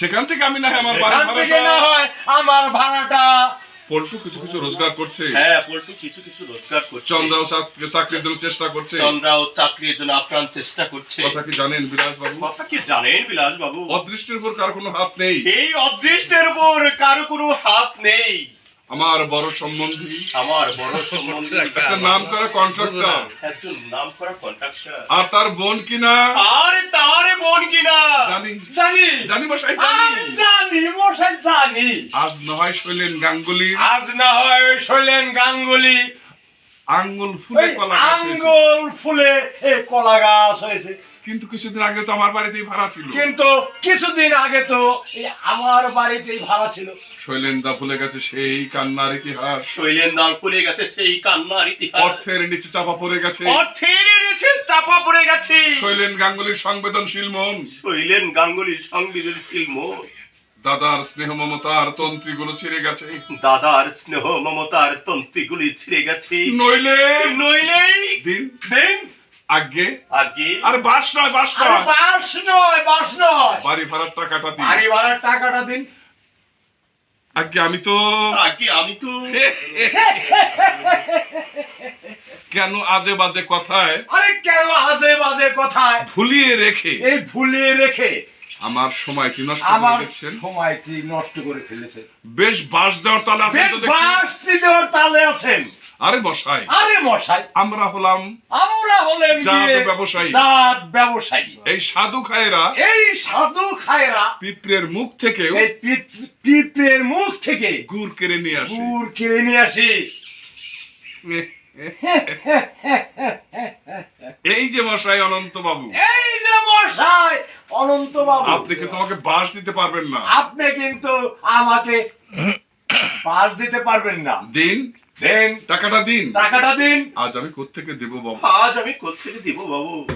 সেখান থেকে আমি না আমার না হয় আমার ভাড়াটা। পল্টু কিছু কিছু রোজগার করছে। হ্যাঁ পল্টু কিছু কিছু রোজগার করছে। চন্দ্রাও চাকরির জন্য চেষ্টা করছে। চন্দ্রাও চাকরির জন্য আপ্রাণ চেষ্টা করছে। কথা কি জানেন বিলাস বাবু কথা কি জানেন বিলাস বাবু অদৃষ্টের উপর কার কোনো হাত নেই। এই অদৃষ্টের উপর কারও কোনো হাত নেই। আমার বড় সম্বন্ধী। আমার বড় সম্বন্ধী একটা নাম করা কন্ট্রাক্টর একজন নাম করা কন্ট্রাক্টর আর তার বোন কিনা? আর তার বোন কিনা? জানি। জানি। জানি বসাই জানি। জানি মশাই জানি। আজ না হয় শৈলেন গাঙ্গুলি। আজ না হয় শৈলেন গাঙ্গুলি। আঙ্গুল ফুলে কলা গাছ আঙ্গুল ফুলে এই কলা গাছ হয়েছে। কিন্তু কিছুদিন আগে তো আমার বাড়িতেই ভাড়া ছিল। কিন্তু কিছুদিন আগে তো আমার বাড়িতেই ভাড়া ছিল। শৈলেন দা ভুলে গেছে সেই কান্নার ইতিহাস। শৈলেন দাল খুলে গেছে সেই কান্নার ইতিহাস। অর্থের নিচে চাপা পড়ে গেছে। অর্থের নিচে চাপা পড়ে গেছে। শৈলেন গাঙ্গুলির সংবেদনশীল মন। শৈলেন গাঙ্গুলির সংবেদনশীল মন। দাদার স্নেহ মমতার তন্ত্রীগুলো ছিঁড়ে গেছে। দাদার স্নেহ মমতার তন্ত্রীগুলি ছিঁড়ে গেছে। নইলে? নইলেই দিন। দিন? আগে? আগে? আর বাস নয় বাস নয়। বাস নয় বাস নয়। বাড়ি ভাড়ার টাকাটা দিন। বাড়ি ভাড়ার টাকাটা দিন। আগে আমি তো আগে আমি তো কেন আজে বাজে কথায় আরে কেন আজে বাজে কথায়? ভুলিয়ে রেখে এই ভুলিয়ে রেখে আমার সময়টি নষ্ট করে দেখছেন সময়টি নষ্ট করে ফেলেছে। বেশ বাস দেওয়ার তালে আছেন তো দেখছি। বাসটি দেওয়ার তালে আছেন। আরে বসাই আরে মশাই। আমরা হলাম আমরা হলেন জাত ব্যবসায়ী। জাত ব্যবসায়ী। এই সাধু খায়েরা এই সাধু খায়রা পিঁপড়ের মুখ থেকে এই পিঁপড়ের মুখ থেকে গুড় কেড়ে নিয়ে আসে। গুড় কিনে নিয়ে আসি। এই যে মশাই অনন্ত বাবু এই যে মশাই অনন্ত বাবু। আপনি কিন্তু আমাকে বাস দিতে পারবেন না? আপনি কিন্তু আমাকে বাস দিতে পারবেন না। দিন দেন টাকাটা দিন। টাকাটা দিন। আজ আমি কোত্থেকে দেব বাবু? আজ আমি কোত্থেকে দিব বাবু?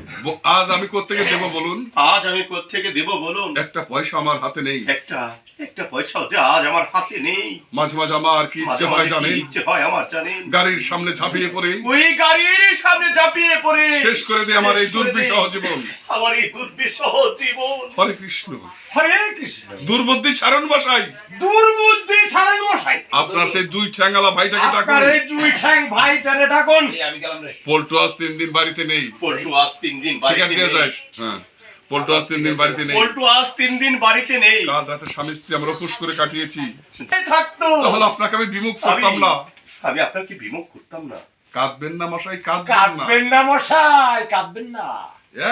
আজ আমি কোত্থেকে দেব বলুন? আজ আমি কোত্থেকে দিব বলুন? একটা পয়সা আমার হাতে নেই। একটা একটা পয়সাও যে আজ আমার হাতে নেই। মাঝে মাঝে আমার কি ইচ্ছে হয় জানেন? ইচ্ছে হয় আমার জানেন? গাড়ির সামনে ঝাঁপিয়ে পড়ে। ওই গাড়ির সামনে ঝাঁপিয়ে পড়ে। শেষ করে দিয়ে আমার এই দুর্বিষহ জীবন। আমার এই দুর্বিষহ জীবন। হরে কৃষ্ণ। হরে কৃষ্ণ। দুর্বুদ্ধি ছাড়ুন বসাই দুর্বুদ্ধি ছাড়েন বসাই আপনার সেই দুই ঠ্যাঙ্গালা ভাইটাকে আপনার ডাকুন এই দুই ঠ্যাং ভাইটারে ডাকুন পল্টু আজ তিন দিন বাড়িতে নেই। পল্টু আজ তিন দিন বাড়িতে নেই। যাস। হ্যাঁ। পল্টু আজ তিন দিন বাড়িতে নেই। পল্টু আজ তিন দিন বাড়িতে নেই। কাল রাতে স্বামী স্ত্রী আমরা উপোস করে কাটিয়েছি। থাকতো? তাহলে আপনাকে আমি বিমুখ করতাম না। আমি আপনাকে বিমুখ করতাম না? কাঁদবেন না মশাই কাঁদবেন না। কাঁদবেন না মশাই কাঁদবেন না।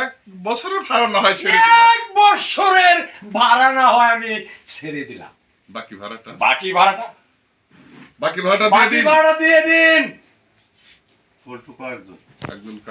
এক বছরের ভাড়া না হয় ছেড়ে এক বছরের ভাড়া না হয় আমি ছেড়ে দিলাম। বাকি ভাড়াটা? বাকি ভাড়াটা? বাকি ভাড়াটা দিয়ে বাকি দিন। ভাড়া দিয়ে দিন। একজন